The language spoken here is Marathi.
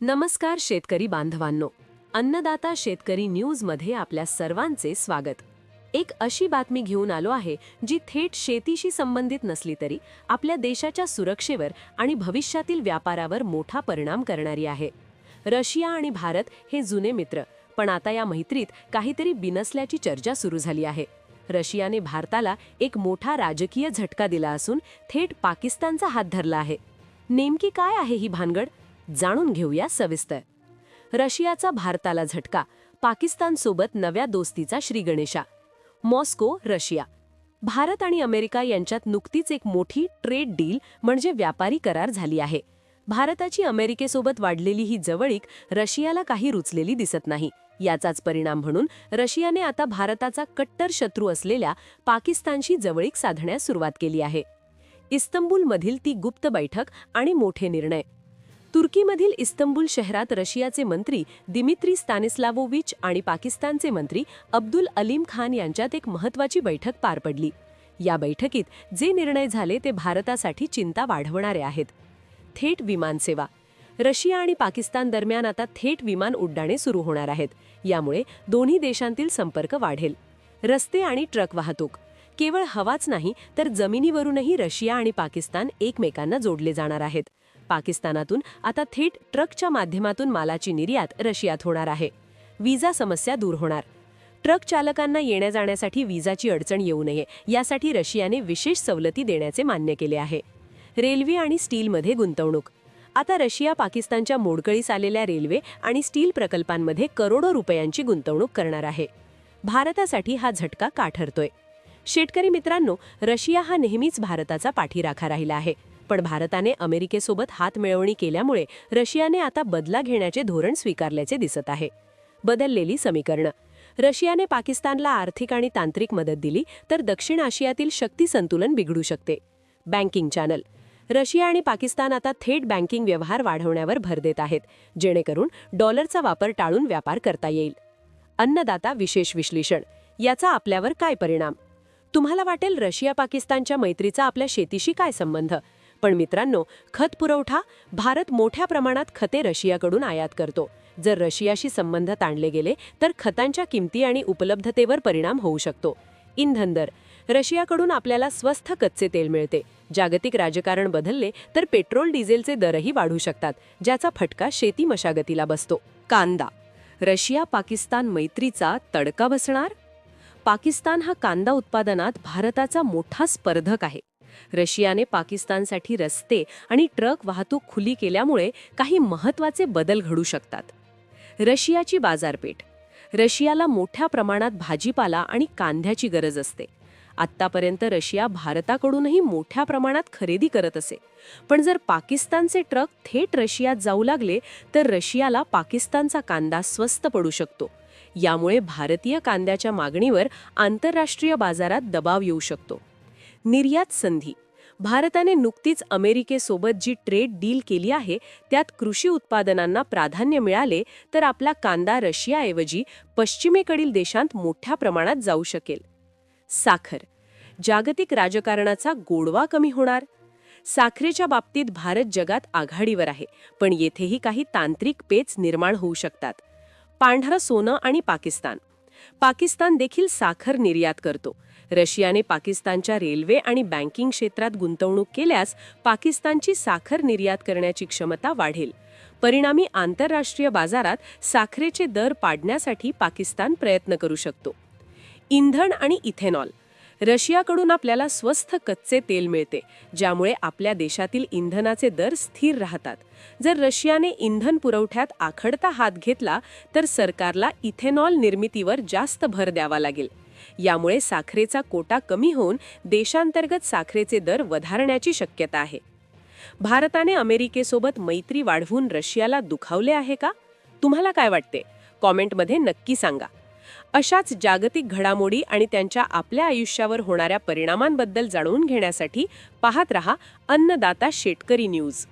नमस्कार शेतकरी बांधवांनो. अन्नदाता शेतकरी न्यूजमध्ये आपल्या सर्वांचे स्वागत. एक अशी बातमी घेऊन आलो आहे जी थेट शेतीशी संबंधित नसली तरी आपल्या देशाच्या सुरक्षेवर आणि भविष्यातील व्यापारावर मोठा परिणाम करणारी आहे. रशिया आणि भारत हे जुने मित्र पण आता या मैत्रीत काहीतरी बिनसल्याची चर्चा सुरू झाली आहे. रशियाने भारताला एक मोठा राजकीय झटका दिला असून थेट पाकिस्तानचा हात धरला आहे. नेमकी काय आहे ही भानगड? जाणून घेऊया सविस्तर. रशियाचा भारताला झटका पाकिस्तानसोबत नव्या दोस्तीचा श्रीगणेशा. Moscow Russia. भारत आणि अमेरिका यांच्यात नुकतीच एक मोठी ट्रेड डील म्हणजे व्यापारी करार झाली आहे. भारताची अमेरिकेसोबत वाढलेली ही जवळीक रशियाला काही रुचलेली दिसत नाही. याचाच परिणाम म्हणून रशियाने आता भारताचा कट्टर शत्रू असलेल्या पाकिस्तानशी जवळीक साधण्यास सुरुवात केली आहे. इस्तंबूलमधील ती गुप्त बैठक आणि मोठे निर्णय. तुर्कीमधील इस्तंबूल शहरात रशियाचे मंत्री दिमित्री स्तानिस्लावोविच आणि पाकिस्तानचे मंत्री अब्दुल अलीम खान यांच्यात एक महत्वाची बैठक पार पडली. या बैठकीत जे निर्णय झाले ते भारतासाठी चिंता वाढवणारे आहेत. थेट विमानसेवा रशिया आणि पाकिस्तान दरम्यान आता थेट विमान उड्डाणे सुरू होणार आहेत. यामुळे दोन्ही देशांतील संपर्क वाढेल. रस्ते आणि ट्रक वाहतूक. केवळ हवाच नाही तर जमिनीवरूनही रशिया आणि पाकिस्तान एकमेकांना जोडले जाणार आहेत. पाकिस्तानातून आता थेट ट्रकच्या माध्यमातून मालाची निर्यात रशियात होणार आहे. विजा समस्या दूर होणार. ट्रक चालकांना येण्या जाण्यासाठी विजाची अडचण येऊ नये यासाठी रशियाने विशेष सवलती देण्याचे मान्य केले आहे. रेल्वे आणि स्टीलमध्ये गुंतवणूक. आता रशिया पाकिस्तानच्या मोडकळीस आलेल्या रेल्वे आणि स्टील प्रकल्पांमध्ये करोडो रुपयांची गुंतवणूक करणार आहे. भारतासाठी हा झटका का ठरतोय? शेतकरी मित्रांनो रशिया हा नेहमीच भारताचा पाठीराखा राहिला आहे. पण भारताने अमेरिकेसोबत हातमिळवणी केल्यामुळे रशियाने आता बदला घेण्याचे धोरण स्वीकारल्याचे दिसत आहे. बदललेली समीकरणं. रशियाने पाकिस्तानला आर्थिक आणि तांत्रिक मदत दिली तर दक्षिण आशियातील शक्ती संतुलन बिघडू शकते. Banking channel. रशिया आणि पाकिस्तान आता थेट बँकिंग व्यवहार वाढवण्यावर भर देत आहेत जेणेकरून डॉलरचा वापर टाळून व्यापार करता येईल. अन्नदाता विशेष विश्लेषण. याचा आपल्यावर काय परिणाम? तुम्हाला वाटेल रशिया पाकिस्तानच्या मैत्रीचा आपल्या शेतीशी काय संबंध? पण मित्रांनो खत पुरवठा भारत मोठ्या प्रमाणात खते रशियाकडून आयात करतो. जर रशियाशी संबंध ताणले गेले तर खतांच्या किमती आणि उपलब्धतेवर परिणाम होऊ शकतो. इंधन दर. रशियाकडून आपल्याला स्वस्थ कच्चे तेल मिळते. जागतिक राजकारण बदलले तर पेट्रोल डिझेलचे दरही वाढू शकतात ज्याचा फटका शेती मशागतीला बसतो. कांदा. रशिया पाकिस्तान मैत्रीचा तडका बसणार? पाकिस्तान हा कांदा उत्पादनात भारताचा मोठा स्पर्धक आहे. रशियाने पाकिस्तानसाठी रस्ते आणि ट्रक वाहतूक खुली केल्यामुळे काही महत्त्वाचे बदल घडू शकतात. रशियाची बाजारपेठ. रशियाला मोठ्या प्रमाणात भाजीपाला आणि कांद्याची गरज असते. आत्तापर्यंत रशिया भारताकडूनही मोठ्या प्रमाणात खरेदी करत असे. पण जर पाकिस्तानचे ट्रक थेट रशियात जाऊ लागले तर रशियाला पाकिस्तानचा कांदा स्वस्त पडू शकतो. यामुळे भारतीय कांद्याच्या मागणीवर आंतरराष्ट्रीय बाजारात दबाव येऊ शकतो. निर्यात संधी. भारताने नुकतीच अमेरिकेसोबत जी ट्रेड डील केली आहे त्यात कृषी उत्पादनांना प्राधान्य मिळाले तर आपला कांदा रशियाऐवजी पश्चिमेकडील देशांत मोठ्या प्रमाणात जाऊ शकेल. साखर. जागतिक राजकारणाचा गोडवा कमी होणार. साखरेच्या बाबतीत भारत जगात आघाडीवर आहे पण येथेही काही तांत्रिक पेच निर्माण होऊ शकतात. पांढरं सोनं आणि पाकिस्तान. पाकिस्तान देखील साखर निर्यात करतो. रशियाने पाकिस्तानच्या रेल्वे आणि बँकिंग क्षेत्रात गुंतवणूक केल्यास पाकिस्तानची साखर निर्यात करण्याची क्षमता वाढेल. परिणामी आंतरराष्ट्रीय बाजारात साखरेचे दर पाडण्यासाठी पाकिस्तान प्रयत्न करू शकतो. इंधन आणि इथेनॉल. रशियाकडून आपल्याला स्वस्थ कच्चे तेल मिळते ज्यामुळे आपल्या देशातील इंधनाचे दर स्थिर राहतात. जर रशियाने इंधन पुरवठ्यात आखडता हात घेतला तर सरकारला इथेनॉल निर्मितीवर जास्त भर द्यावा लागेल. यामुळे साखरेचा कोटा कमी होऊन देशांतर्गत साखरेचे दर वधारण्याची शक्यता आहे. भारताने अमेरिकेसोबत मैत्री वाढवून रशियाला दुखावले आहे का? तुम्हाला काय वाटते? कॉमेंटमध्ये नक्की सांगा. अशाच जागतिक घडामोडी आणि त्यांच्या आपल्या आयुष्यावर होणाऱ्या परिणामांबद्दल जाणून घेण्यासाठी पाहत रहा अन्नदाता शेतकरी न्यूज.